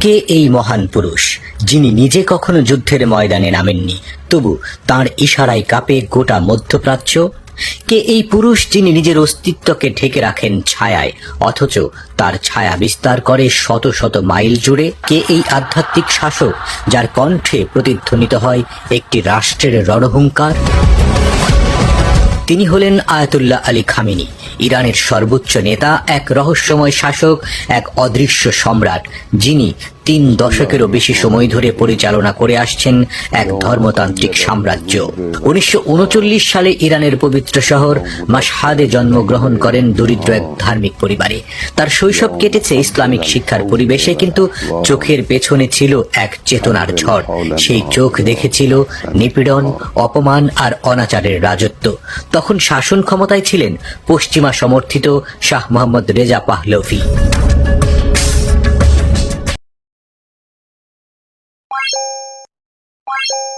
কে এই মহান পুরুষ, যিনি নিজে কখনো যুদ্ধের ময়দানে নামেননি? তবু তার ইশারায় কাঁপে গোটা মধ্যপ্রাচ্য। কে এই পুরুষ, যিনি নিজের অস্তিত্বকে ঢেকে রাখেন ছায়ায়, অথচ তার ছায়া বিস্তার করে শত শত মাইল জুড়ে? কে এই আধ্যাত্মিক শাসক, যার কণ্ঠে প্রতিধ্বনিত হয় একটি রাষ্ট্রের রণহুঙ্কার? তিনি হলেন আয়াতুল্লাহ আলী খামিনি, ইরানের সর্বোচ্চ নেতা, এক রহস্যময় শাসক, এক অদৃশ্য সম্রাট, যিনি তিন দশকেরও বেশি সময় ধরে পরিচালনা করে আসছেন এক ধর্মতান্ত্রিক সাম্রাজ্য। উনিশশো উনচল্লিশ সালে ইরানের পবিত্র শহর মাসহাদে জন্মগ্রহণ করেন দরিদ্র এক ধার্মিক পরিবারে। তার শৈশব কেটেছে ইসলামিক শিক্ষার পরিবেশে, কিন্তু চোখের পেছনে ছিল এক চেতনার ঝড়। সেই চোখ দেখেছিল নিপীড়ন, অপমান আর অনাচারের রাজত্ব। তখন শাসন ক্ষমতায় ছিলেন পশ্চিমা সমর্থিত শাহ মোহাম্মদ রেজা পাহলভি। Bye.